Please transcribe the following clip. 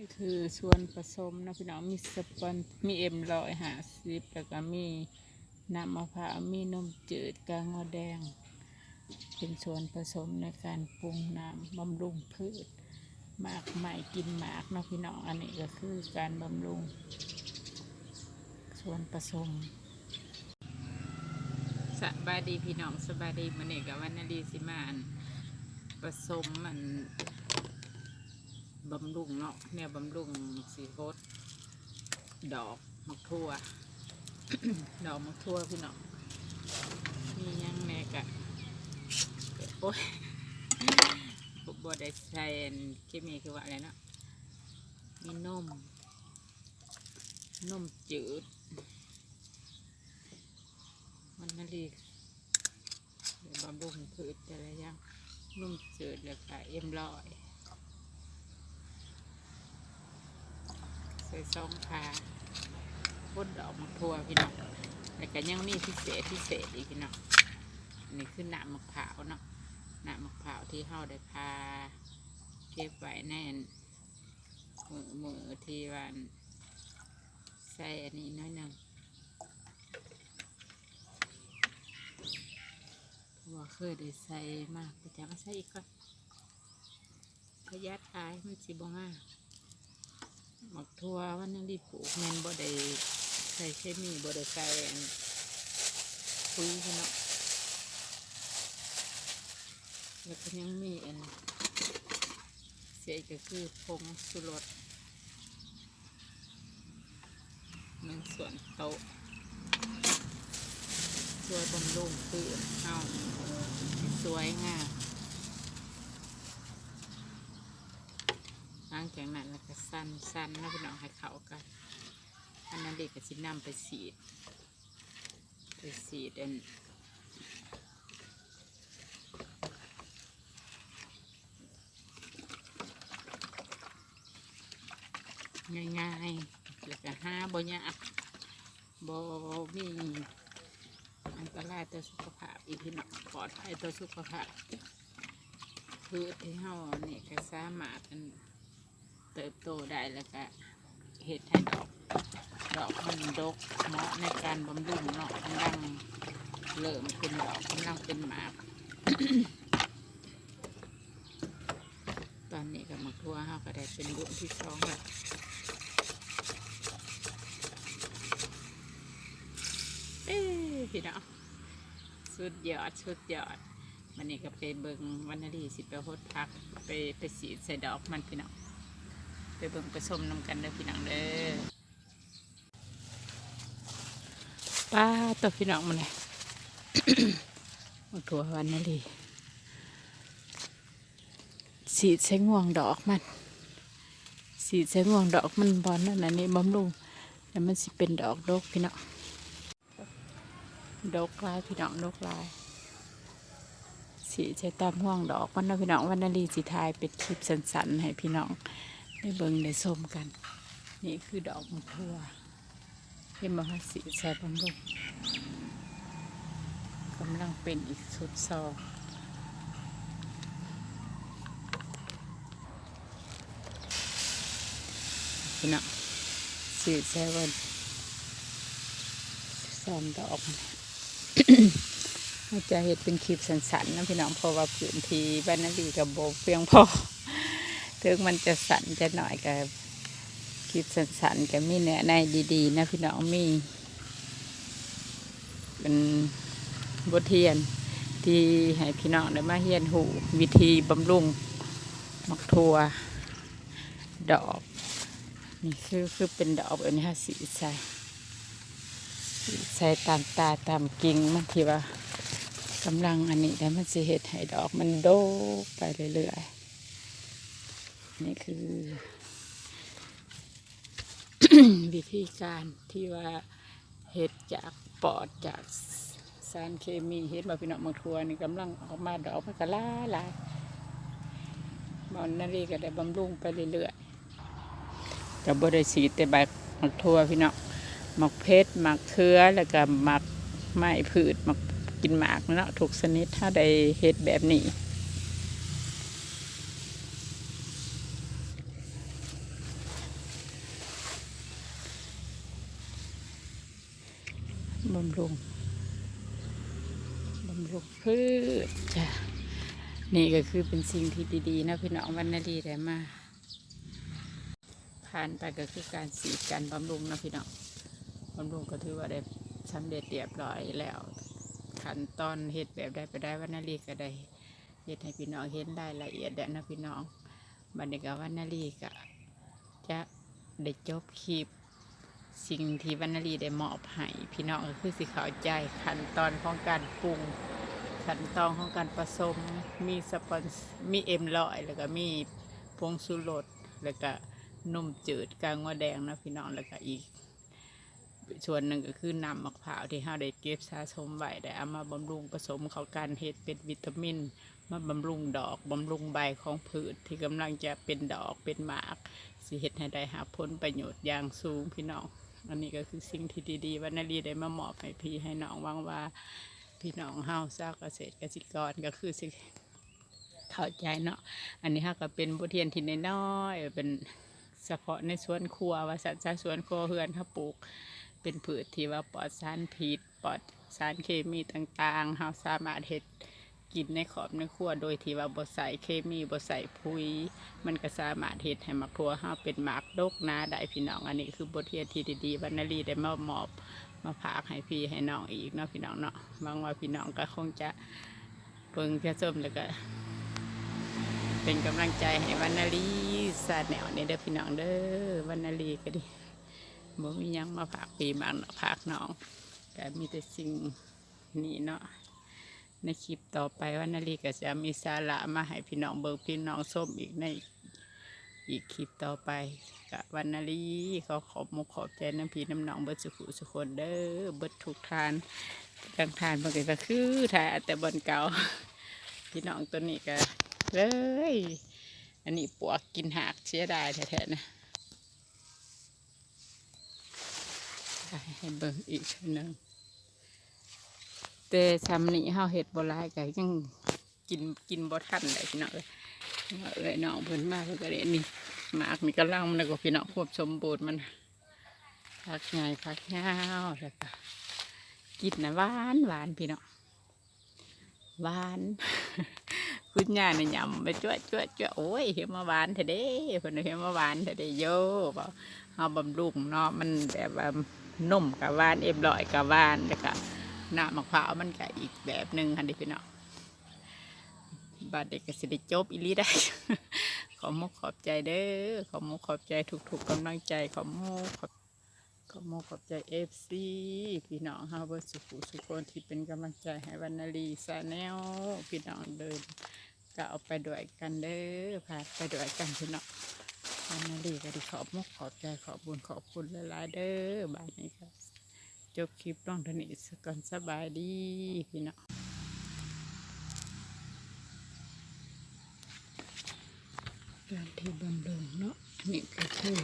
นี่คือส่วนผสมนะพี่น้องมีสปอนมีเอ็มร้อยหาสิบแล้วก็มีน้ำมะพร้าวมีนมจืดกางอแดง เป็นส่วนผสมในการปรุงน้ำบำรุงพืชหมากใหม่กินหมากนาะพี่น้องอันนี้ก็คือการบำรุง ส่วนผสมสบายดีพี่น้องสบายดีมันเอกวันนาดีสิมาอันผสมมัน บำรุงเนาะเนี่ยบำรุงสีโคตดอกมะทั่ว ดอกมะทั่วพี่น้องมียังแน่กะโอ้ยบได้ใส่อันเคมีคือว่าอะไรเนาะมีนมนมจืด มันนาลีบำรุงพืชแต่ละอย่างนมจืดแล้วก็เอ็มร้อย ใส่ซองคาบดดอกมะพร้าวพี่น้องแล้วก็ยังมีพิเศษพิเศษอีกพี่น้องนี่คือหน้ำมะพร้าวเนาะน้ำมะพร้าวที่เฮาได้พาเก็บไว้แน่นมือมือที่วันใส่อันนี้น้อยหนึ่งว่าเคยได้ใส่มากก็จะมาใส่อีกก่อนประหยัดขายมันสิบ่ง่า หมักทั่ววันนั้รีบปลูกแมนบ่ได้ใส่เคมีบ่ได้ใส่ปุ๋ยเนาะแล้วก็ยังมีอันเสียก็คือผงสุรสหนึ่งส่วนโตช่วยบำรุงพืชเอาสวยงาม หลัง จากนั้นแล้วก็สั้นสั้นๆนะพี่น้องให้เขากัน อันนั้นเด็กก็สินำไปสีด ไปสีดอันง่ายๆแล้วก็ห้าบ่ยากบ่มีอันตรายต่อสุขภาพอีกพี่น้องปลอดภัยต่อสุขภาพพืชที่เฮานี่ยก็สามารถอัน เติบโตได้แล้วก็เห็ดให้ดอก ดอกมันดกเหมาะในการบำรุงเนาะกำลังเริ่มเป็นดอกกำลังเป็นหมาก ตอนนี้ก็มาทั่วเฮาก็ได้เป็นรุ่นที่สองแล้วเอ้ยพี่น้องสุดยอดสุดยอดวันนี้ก็ไปเบิงวันนาดีสิไปโฮดพักไปไปสีใส่ดอกมันพี่น้อง ไปเบิ่งไปชมนำกันเด้อพี่น้องเด้อป้าตัวพี่น้องมันเลยมาถั่ววันนั่นเลยสีใช้ง่วงดอกมัน สีใช้ง่วงดอกมันบอลนั่นน่ะนี่บำรุงแล้วมันสิเป็นดอกดกพี่น้องดกลายพี่น้องดกลายสีใช้ตามห่วงดอกมันนะพี่น้องวันนาลีสิทายเป็นคลิปสั้นๆให้พี่น้อง ได้เบิ่งได้ชมกัน นี่คือดอกมะทั่วเห็นบ่คะสีใส่บำรุงกำลังเป็นอีกสุดซองพี่น้องสีใส่วันสามดอกมันเราจะเห็ดเป็นคลิปสั้นๆนะพี่น้องเพราะว่าพื้นที่บ้านนาดีกับโบเพียงพอ ถึงมันจะสั่นจะหน่อยกับคลิปสั่นๆกับมีเนื้อในดีๆ นะพี่น้องมี เป็นบทเรียนที่ให้พี่น้องได้มาเรียนหูวิธีบำรุงมักทัวดอกนี่คือคือเป็นดอกแบบนี้ค่ะสีใสสีใสตามตาตามกิ่งมันที่ว่ากำลังอันนี้แล้วมันสิเห็ดให้ดอกมันโดไปเรื่อยๆ นี่คือ วิธีการที่ว่าเห็ดจากปอดจากสารเคมีเห็ดมาพี่น้องบางทัวนี่กำลังออกมาดอกมันก็หล่าลายมอนนารีก็ได้บำรุงไปเรื่อยๆกับบริสีแต่ใบมักทัวพี่น้องหมักเพชรหมักเคือแล้วก็หมักไม้พืชหมักกินหมากเนาะถูกชนิดถ้าได้เห็ดแบบนี้ บำรุงบำรุงพืชจ้ะนี่ก็คือเป็นสิ่งที่ดีๆนะพี่น้องวันนาลีได้มาผ่านไปก็คือการสีการบำรุงนะพี่น้องบำรุงก็ถือว่าได้สำเร็จเรียบร้อยแล้วขั้นตอนเฮ็ดแบบใดไปได้วันนาลีก็ได้เฮ็ดให้พี่น้องเห็นรายละเอียดแล้วนะพี่น้องบันี้ก็วันนาลีก็จะได้จบคลิป สิ่งที่วรรณรีได้มอบให้พี่น้องก็คือสิเข้าใจขั้นตอนของการปรุงขั้นตอนของการผสมมีสปอนมีเอ็มลอยแล้วก็มีผงสุรสแล้วก็นมจืดกางงวแดงนะพี่น้องแล้วก็อีกส่วนหนึ่งก็คือนำมะพร้าวที่เราได้เก็บสะสมไว้ได้เอามาบำรุงผสมเข้ากันเฮ็ดเป็นวิตามิน มาบำรุงดอกบำรุงใบของพืชที่กำลังจะเป็นดอกเป็นหมากสิเฮ็ดให้ได้หาผลประโยชน์อย่างสูงพี่น้อง อันนี้ก็คือสิ่งที่ดีๆวันนารีได้มามอบให้พี่ให้น้องหวังว่า พี่น้องเฮาชาวเกษตรกสิกรก็คือสิเข้าใจเนาะอันนี้ฮะก็เป็นบทเรียนที่น้อยเป็นเฉพาะในสวนครัวว่าสัตว์สวนครัวเฮือนเขาปลูก เป็นพืชที่ว่าปลอดสารพิษปลอดสารเคมีต่างๆเฮาสามารถเฮ็ด กินในขอบในครัวโดยที่ว่าบ่ใส่เคมีบ่ใส่ปุ๋ยมันก็สามารถเฮ็ดให้มักทัวเฮาเป็นหมากดกหนาได้พี่น้องอันนี้คือบทเรียนที่ดีๆวรรณรีได้มามอบมาฝากให้พี่ให้น้องอีกเนาะพี่น้องเนาะหวังว่าพี่น้องก็คงจะเบิ่งจะส้มแล้วก็ เป็นกำลังใจให้วรรณรีสาแนวนี่เด้อพี่น้องเด้อวรรณรีก็ดีบ่มีหยังมาฝากปีมากเนาะฝากน้องก็มีแต่สิ่งนี้เนาะ ในคลิปต่อไปว่านาลีก็จะมีสาระมาให้พี่น้องเบิกพี่น้องส้มอีกในอีกคลิปต่อไปกับวันนาลีขอขอบมุกขอบใจน้ำพี่น้ำน้องเบิดสุขุสุคนเด้อเบิดทุกทานกลางทานมันก็คือถ่ายแต่บนเก่าพี่น้องตัวนี้ก็เลย อันนี้ปวกกินหากเสียดายแท้ๆนะให้เบิ่งอีกเทีหนึง แต่ซำนี้เฮาเฮ็ดบ่หลายก็ยังกินกินบ่ทันได้พี่น้องเอ้ยเอ้ยน้องเพิ่นมาเพิ่นก็ได้นี่หมากมีกำลังมันแล้วก็พี่น้องควบสมบูรณ์มันผักใหญ่ผักยาวแล้วก็กินนะหวานหวานพี่น้องหวานคุณย่าเนี่ยยำไปจ้วจ้วจ้วโอ้ยเห็นมาหวานแท้เด้พิ่นว่าเห็นมาหวานแท้เด้โยบ่เฮาบำรุงเนาะมันแบบนุ่มกับหวานเอ็มร้อยกับหวานแล้วก็ หน้ำมะพร้าวมันก็อีกแบบหนึ่งค่ะเด็กพี่น้องบาดเด็กก็สิได้จบอีลีได้ ขอมุกขอบใจเด้อขอมุกขอบใจทุกๆกำลังใจขอมุกขอบขอมุกขอบใจเอฟซีพี่น้องฮาเบอร์สุขุสุคนที่เป็นกำลังใจให้วันนาลีซาแนลพี่น้องเดินก็เอาไปด้วยกันเด้อพาไปด้วยกันพี่น้องวันนาลีก็ไดีขอบมุกขอบใจขอบบุญขอบคุณหลายๆเด้อบายนี้ครับ จบคลิปลองเทนิสก่อนสบายดีพี่น้องการที่บำรุงเนาะนี่ก็คือ